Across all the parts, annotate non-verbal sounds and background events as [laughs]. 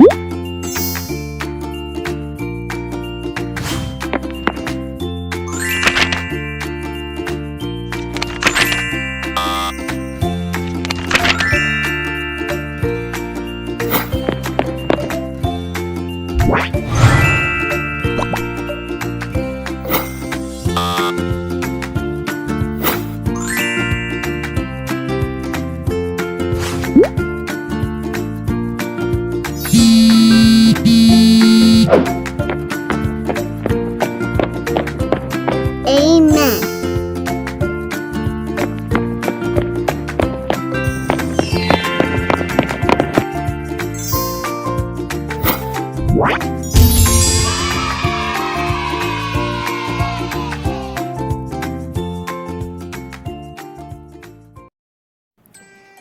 Woo!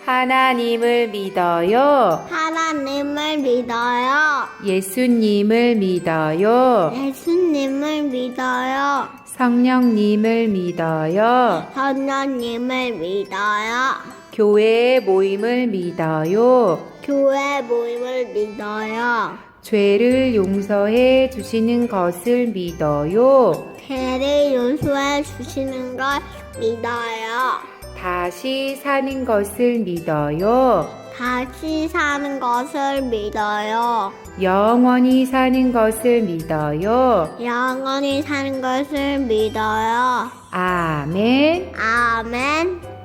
하나님을 믿어요. 하나님을 믿어요. 예수님을 믿어요. 예수님을 믿어요. 성령님을 믿어요. 선녀님을 믿어요. 교회 모임을 믿어요. 교회 모임을 믿어요. 죄를 용서해 주시는 것을 믿어요. 죄를 용서해 주시는 걸 믿어요. 다시 사는 것을 믿어요. 다시 사는 것을 믿어요. 영원히 사는 것을 믿어요. 영원히 사는 것을 믿어요. 아멘. 아멘.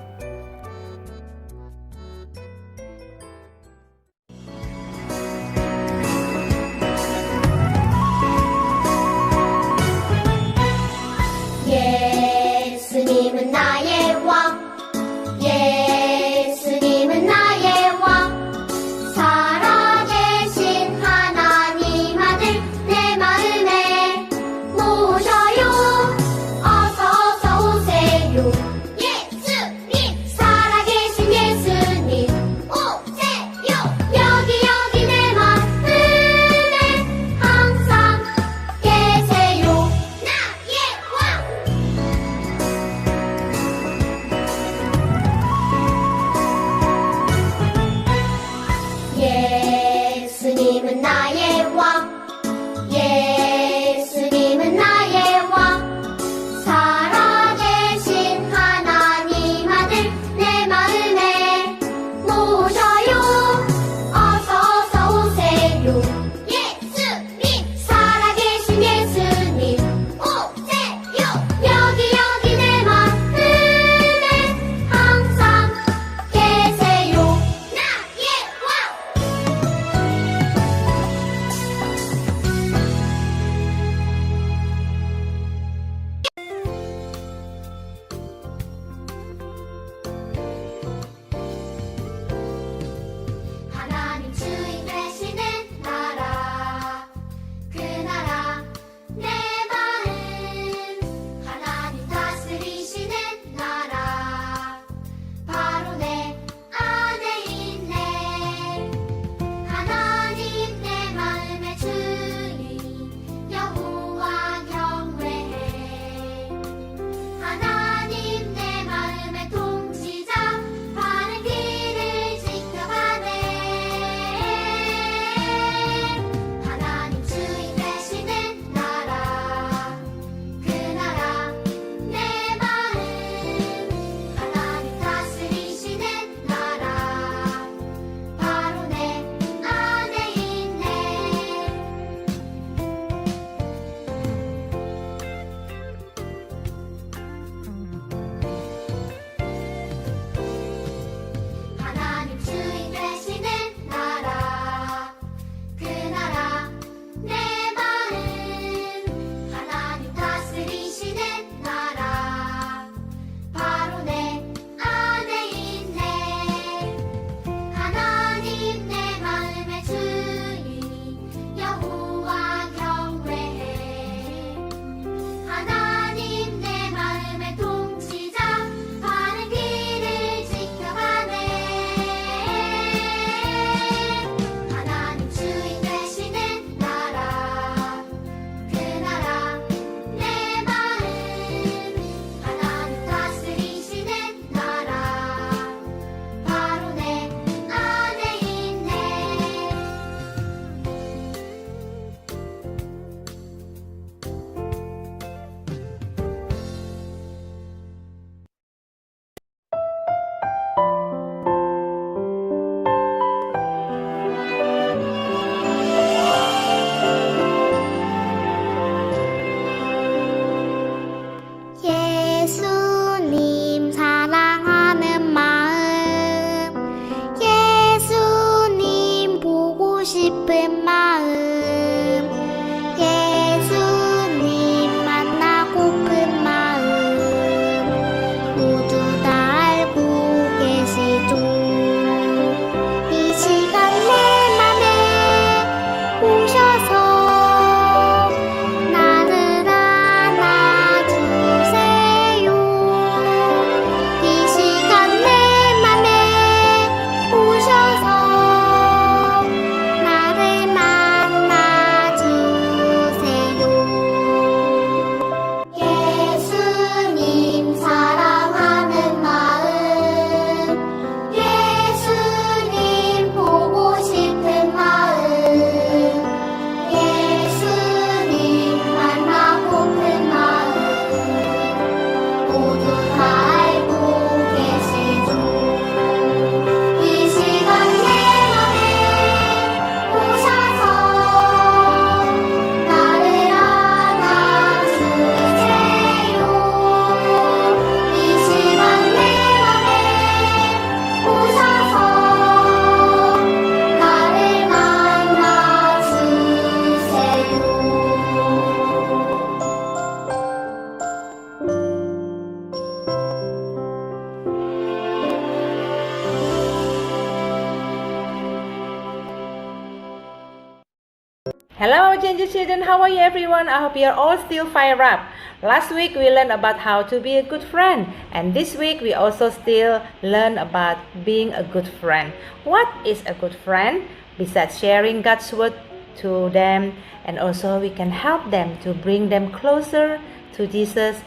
Ginger children. How are you, everyone? I hope you are all still fire up. Last week we learned about how to be a good friend, and this week we also still learn about being a good friend. What is a good friend? Besides sharing God's word to them, and also we can help them to bring them closer to Jesus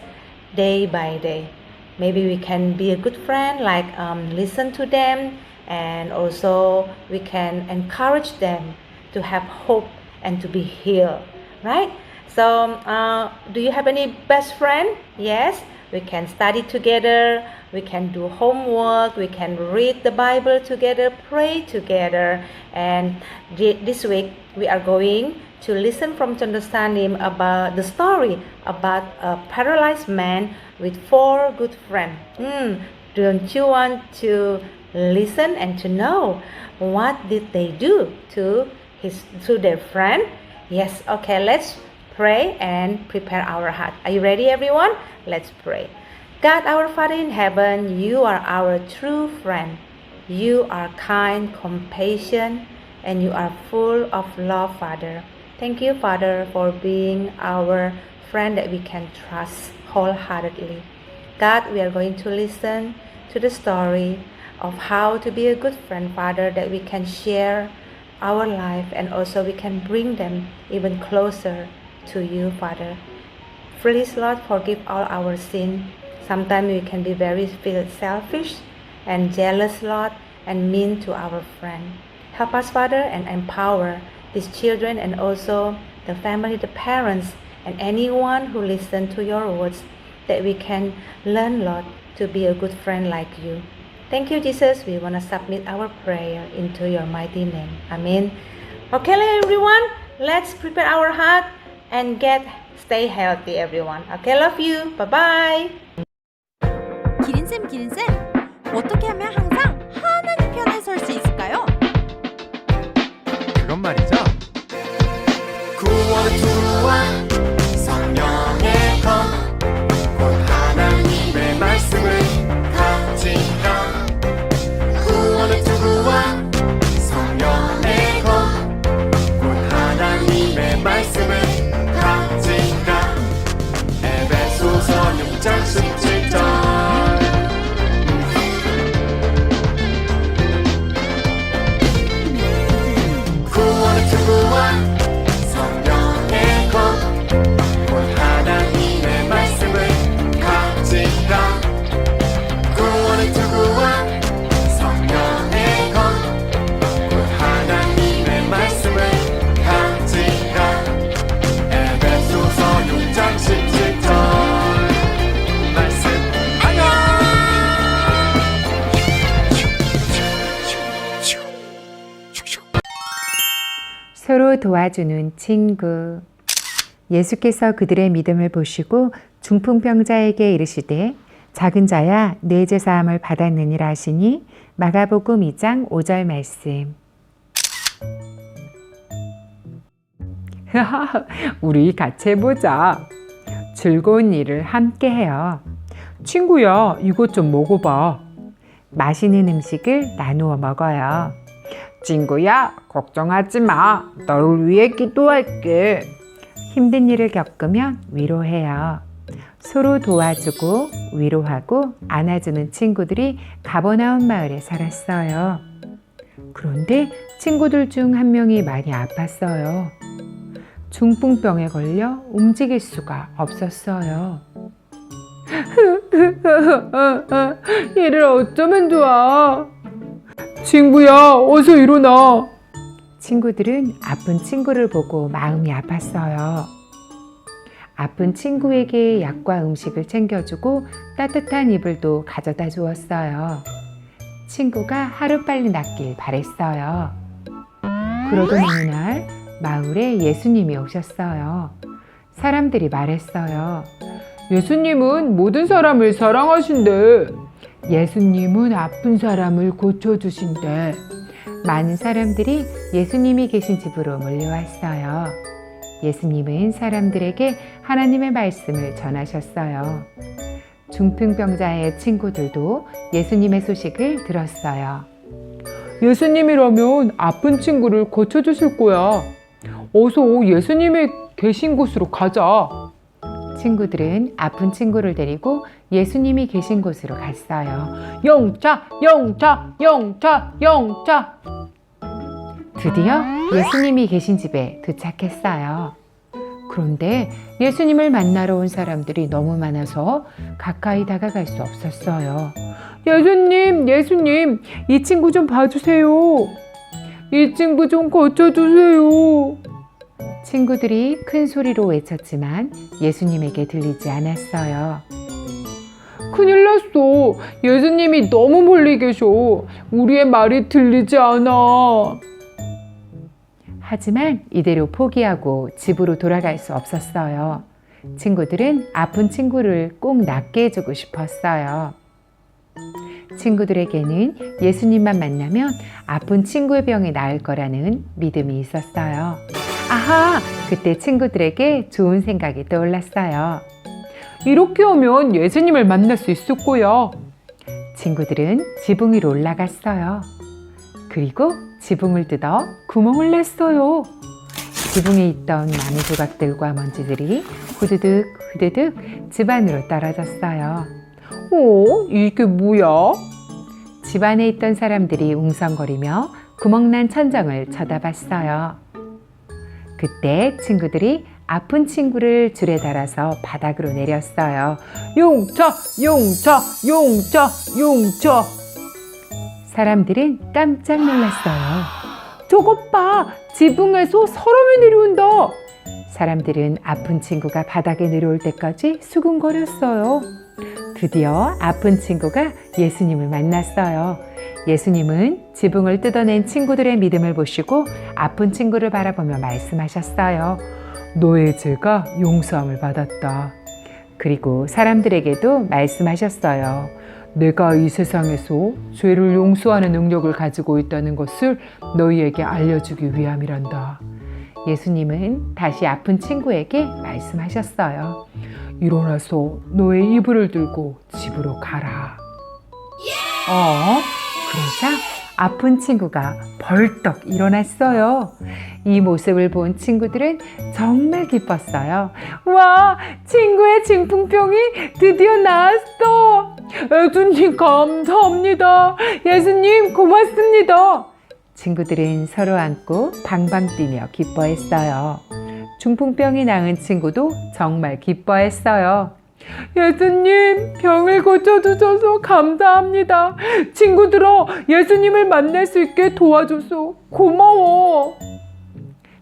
day by day. Maybe we can be a good friend, like um, listen to them, and also we can encourage them to have hope and to be healed, right? So, uh, do you have any best friend? Yes, we can study together, we can do homework, we can read the Bible together, pray together. And this week, we are going to listen from Chandasanim about the story about a paralyzed man with four good friends. Hmm, don't you want to listen and to know what did they do to his to their friend? Yes, okay, let's pray and prepare our heart. Are you ready everyone? Let's pray. God our Father in heaven, you are our true friend. You are kind, compassion, and you are full of love, Father. Thank you, Father, for being our friend that we can trust wholeheartedly. God, we are going to listen to the story of how to be a good friend, Father, that we can share our life and also we can bring them even closer to you, Father. Please, Lord, forgive all our sin. Sometimes we can be very selfish and jealous, Lord, and mean to our friend. Help us, Father, and empower these children and also the family, the parents, and anyone who listen to your words that we can learn, Lord, to be a good friend like you. Thank you, Jesus. We want to submit our prayer into your mighty name. Amen. Okay, everyone, let's prepare our heart and get stay healthy, everyone. Okay, love you. Bye bye. 기린쌤 기린쌤 어떻게 하면 항상 하나님 편에 설 수 있을까요? 그건 말이죠. 구원 투구와 도와주는 친구. 예수께서 그들의 믿음을 보시고 중풍병자에게 이르시되 작은 자야 내 죄사함을 받았느니라 하시니 마가복음 2장 5절 말씀. [laughs] 우리 같이 해보자. 즐거운 일을 함께 해요. 친구야, 이것 좀 먹어봐. 맛있는 음식을 나누어 먹어요. 친구야, 걱정하지 마. 너를 위해 기도할게. 힘든 일을 겪으면 위로해요. 서로 도와주고 위로하고 안아주는 친구들이 가버나움 마을에 살았어요. 그런데 친구들 중 한 명이 많이 아팠어요. 중풍병에 걸려 움직일 수가 없었어요. [laughs] 이를 어쩌면 좋아? 친구야, 어서 일어나. 친구들은 아픈 친구를 보고 마음이 아팠어요. 아픈 친구에게 약과 음식을 챙겨주고 따뜻한 이불도 가져다 주었어요. 친구가 하루빨리 낫길 바랬어요. 그러던 어느 날 마을에 예수님이 오셨어요. 사람들이 말했어요. 예수님은 모든 사람을 사랑하신대. 예수님은 아픈 사람을 고쳐주신대. 많은 사람들이 예수님이 계신 집으로 몰려왔어요. 예수님은 사람들에게 하나님의 말씀을 전하셨어요. 중풍병자의 친구들도 예수님의 소식을 들었어요. 예수님이라면 아픈 친구를 고쳐주실 거야. 어서 예수님의 계신 곳으로 가자. 친구들은 아픈 친구를 데리고 예수님이 계신 곳으로 갔어요. 영차, 영차, 영차, 영차. 드디어 예수님이 계신 집에 도착했어요. 그런데 예수님을 만나러 온 사람들이 너무 많아서 가까이 다가갈 수 없었어요. 예수님, 예수님, 이 친구 좀 봐주세요. 이 친구 좀 고쳐주세요. 친구들이 큰 소리로 외쳤지만 예수님에게 들리지 않았어요. 큰일 났어. 예수님이 너무 멀리 계셔. 우리의 말이 들리지 않아. 하지만 이대로 포기하고 집으로 돌아갈 수 없었어요. 친구들은 아픈 친구를 꼭 낫게 해주고 싶었어요. 친구들에게는 예수님만 만나면 아픈 친구의 병이 나을 거라는 믿음이 있었어요. 아하! 그때 친구들에게 좋은 생각이 떠올랐어요. 이렇게 하면 예수님을 만날 수 거야. 친구들은 지붕 위로 올라갔어요. 그리고 지붕을 뜯어 구멍을 냈어요. 지붕에 있던 나무 조각들과 먼지들이 후드득 후드득 집 안으로 떨어졌어요. 어? 이게 뭐야? 집 안에 있던 사람들이 웅성거리며 구멍난 천장을 쳐다봤어요. 그때 친구들이 아픈 친구를 줄에 달아서 바닥으로 내렸어요. 용차, 용차, 용차, 용차. 사람들은 깜짝 놀랐어요. 저것 봐! 지붕에서 사람이 내려온다! 사람들은 아픈 친구가 바닥에 내려올 때까지 수근거렸어요. 드디어 아픈 친구가 예수님을 만났어요. 예수님은 지붕을 뜯어낸 친구들의 믿음을 보시고 아픈 친구를 바라보며 말씀하셨어요. 너의 죄가 용서함을 받았다. 그리고 사람들에게도 말씀하셨어요. 내가 이 세상에서 죄를 용서하는 능력을 가지고 있다는 것을 너희에게 알려주기 위함이란다. 예수님은 다시 아픈 친구에게 말씀하셨어요. 일어나서 너의 이불을 들고 집으로 가라. 어? 그러자 아픈 친구가 벌떡 일어났어요. 이 모습을 본 친구들은 정말 기뻤어요. 와, 친구의 중풍병이 드디어 나았어. 예수님 감사합니다. 예수님 고맙습니다. 친구들은 서로 안고 방방 뛰며 기뻐했어요. 중풍병이 나은 친구도 정말 기뻐했어요. 예수님, 병을 고쳐주셔서 감사합니다. 친구들아, 예수님을 만날 수 있게 도와줘서 고마워.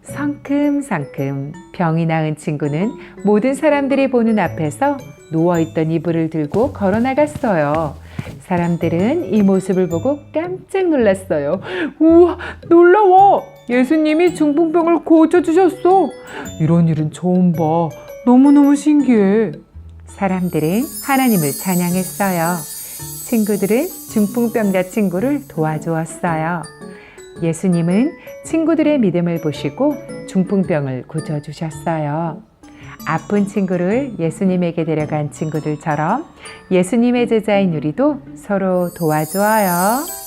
성큼성큼 병이 나은 친구는 모든 사람들이 보는 앞에서 누워있던 이불을 들고 걸어 나갔어요. 사람들은 이 모습을 보고 깜짝 놀랐어요. 우와, 놀라워! 예수님이 중풍병을 고쳐주셨어. 이런 일은 처음 봐. 너무너무 신기해. 사람들은 하나님을 찬양했어요. 친구들은 중풍병자 친구를 도와주었어요. 예수님은 친구들의 믿음을 보시고 중풍병을 고쳐주셨어요. 아픈 친구를 예수님에게 데려간 친구들처럼 예수님의 제자인 우리도 서로 도와주어요.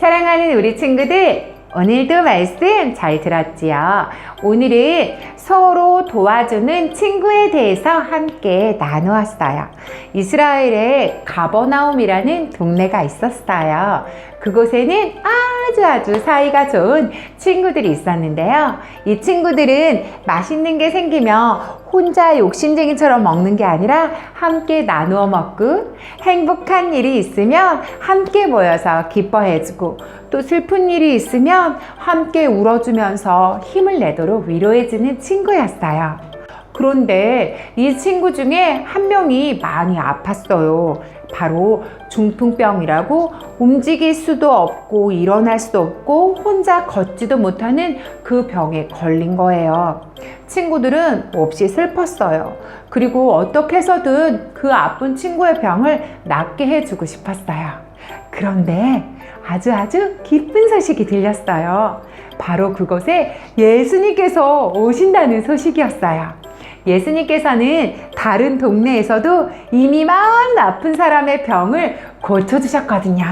사랑하는 우리 친구들, 오늘도 말씀 잘 들었지요? 오늘은 서로 도와주는 친구에 대해서 함께 나누었어요. 이스라엘에 가버나움이라는 동네가 있었어요. 그곳에는 아주 아주 사이가 좋은 친구들이 있었는데요. 이 친구들은 맛있는 게 생기면 혼자 욕심쟁이처럼 먹는 게 아니라 함께 나누어 먹고 행복한 일이 있으면 함께 모여서 기뻐해주고 또 슬픈 일이 있으면 함께 울어주면서 힘을 내도록 위로해주는 친구였어요. 그런데 이 친구 중에 한 명이 많이 아팠어요. 바로 중풍병이라고 움직일 수도 없고 일어날 수도 없고 혼자 걷지도 못하는 그 병에 걸린 거예요. 친구들은 몹시 슬펐어요. 그리고 어떻게 해서든 그 아픈 친구의 병을 낫게 해주고 싶었어요. 그런데 아주 아주 기쁜 소식이 들렸어요. 바로 그곳에 예수님께서 오신다는 소식이었어요. 예수님께서는 다른 동네에서도 이미 마음 나쁜 사람의 병을 고쳐주셨거든요.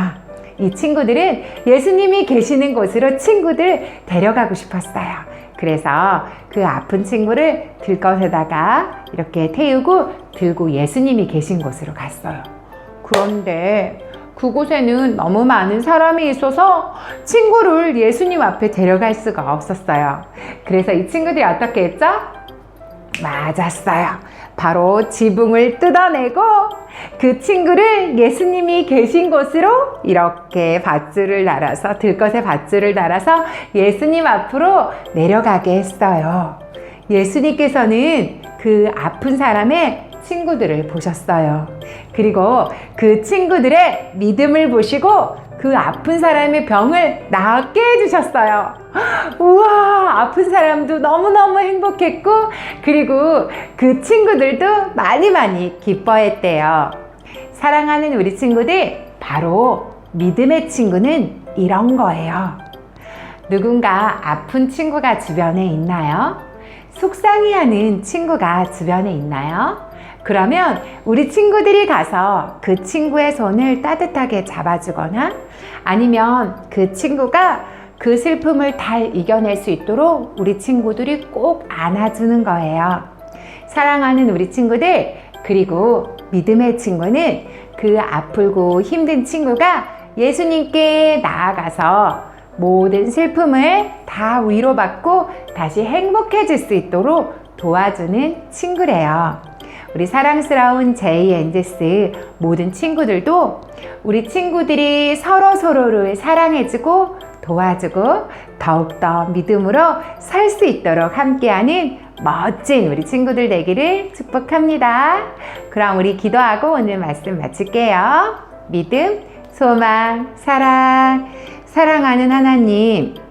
이 친구들은 예수님이 계시는 곳으로 친구들 데려가고 싶었어요. 그래서 그 아픈 친구를 들것에다가 이렇게 태우고 들고 예수님이 계신 곳으로 갔어요. 그런데 그곳에는 너무 많은 사람이 있어서 친구를 예수님 앞에 데려갈 수가 없었어요. 그래서 이 친구들이 어떻게 했죠? 맞았어요. 바로 지붕을 뜯어내고 그 친구를 예수님이 계신 곳으로 이렇게 밧줄을 달아서 들것에 밧줄을 달아서 예수님 앞으로 내려가게 했어요. 예수님께서는 그 아픈 사람의 친구들을 보셨어요. 그리고 그 친구들의 믿음을 보시고 그 아픈 사람의 병을 낫게 해주셨어요. [gasps] 우와, 아픈 사람도 너무너무 행복했고, 그리고 그 친구들도 많이 많이 기뻐했대요. 사랑하는 우리 친구들, 바로 믿음의 친구는 이런 거예요. 누군가 아픈 친구가 주변에 있나요? 속상해하는 친구가 주변에 있나요? 그러면 우리 친구들이 가서 그 친구의 손을 따뜻하게 잡아주거나 아니면 그 친구가 그 슬픔을 잘 이겨낼 수 있도록 우리 친구들이 꼭 안아주는 거예요. 사랑하는 우리 친구들, 그리고 믿음의 친구는 그 아프고 힘든 친구가 예수님께 나아가서 모든 슬픔을 다 위로받고 다시 행복해질 수 있도록 도와주는 친구래요. 우리 사랑스러운 엔제스 모든 친구들도 우리 친구들이 서로 서로를 사랑해주고 도와주고 더욱더 믿음으로 살수 있도록 함께하는 멋진 우리 친구들 되기를 축복합니다. 그럼 우리 기도하고 오늘 말씀 마칠게요. 믿음, 소망, 사랑, 사랑하는 하나님.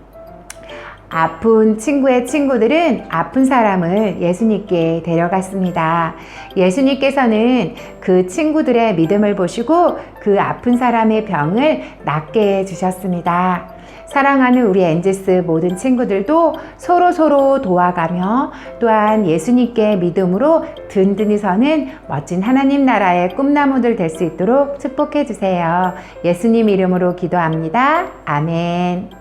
아픈 친구의 친구들은 아픈 사람을 예수님께 데려갔습니다. 예수님께서는 그 친구들의 믿음을 보시고 그 아픈 사람의 병을 낫게 해주셨습니다. 사랑하는 우리 엔제스 모든 친구들도 서로 서로 도와가며 또한 예수님께 믿음으로 든든히 서는 멋진 하나님 나라의 꿈나무들 될 수 있도록 축복해 주세요. 예수님 이름으로 기도합니다. 아멘.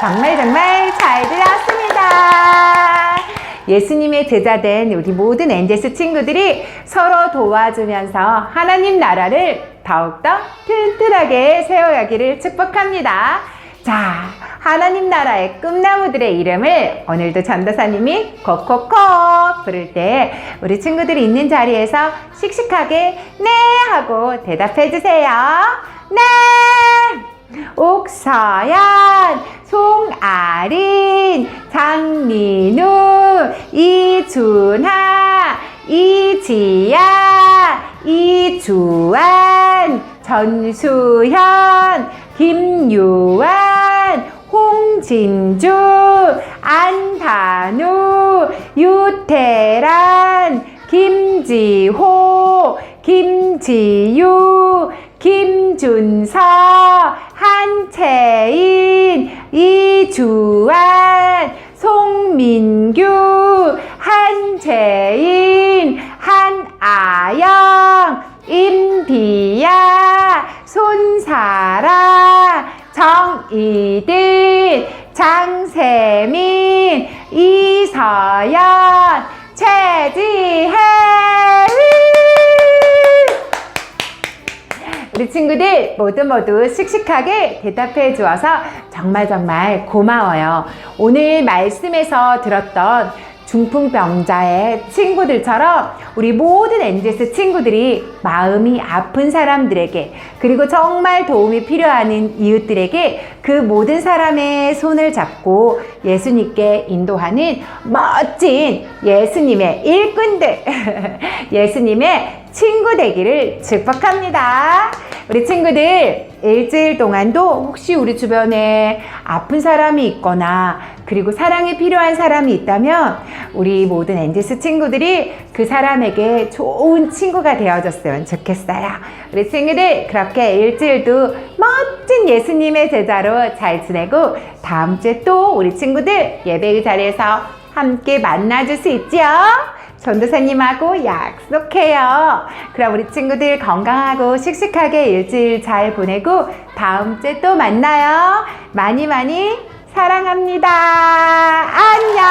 정말 정말 잘 들었습니다. 예수님의 제자된 우리 모든 엔제스 친구들이 서로 도와주면서 하나님 나라를 더욱더 튼튼하게 세워가기를 축복합니다. 자, 하나님 나라의 꿈나무들의 이름을 오늘도 전도사님이 콕콕콕 부를 때 우리 친구들이 있는 자리에서 씩씩하게 네 하고 대답해 주세요. 네! 옥서연, 장민우, 이준하, 이지야, 이주환, 전수현, 김유한, 홍진주, 안단우, 유태란, 김지호, 김지유, 김준서, 한채인, 이주환, 송민규, 한채인, 한아영, 임비야, 손사라, 정이든, 장세민, 이서연, 최지혜. 우리 친구들 모두 모두 씩씩하게 대답해 주어서 정말 정말 고마워요. 오늘 말씀에서 들었던 중풍병자의 친구들처럼 우리 모든 엔제스 친구들이 마음이 아픈 사람들에게 그리고 정말 도움이 필요한 이웃들에게 그 모든 사람의 손을 잡고 예수님께 인도하는 멋진 예수님의 일꾼들, [laughs] 예수님의 친구 되기를 축복합니다. 우리 친구들 일주일 동안도 혹시 우리 주변에 아픈 사람이 있거나 그리고 사랑이 필요한 사람이 있다면 우리 모든 엔지스 친구들이 그 사람에게 좋은 친구가 되어줬으면 좋겠어요. 우리 친구들 그렇게 일주일도 멋진 예수님의 제자로 잘 지내고 다음 주에 또 우리 친구들 예배의 자리에서 함께 만나줄 수 있지요? 전도사님하고 약속해요. 그럼 우리 친구들 건강하고 씩씩하게 일주일 잘 보내고 다음 주에 또 만나요. 많이 많이 사랑합니다. 안녕!